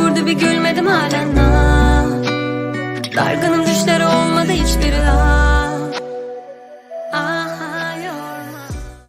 vurdu bir gülmedim halen ha Dargınım düşleri olmadı hiçbiri daha.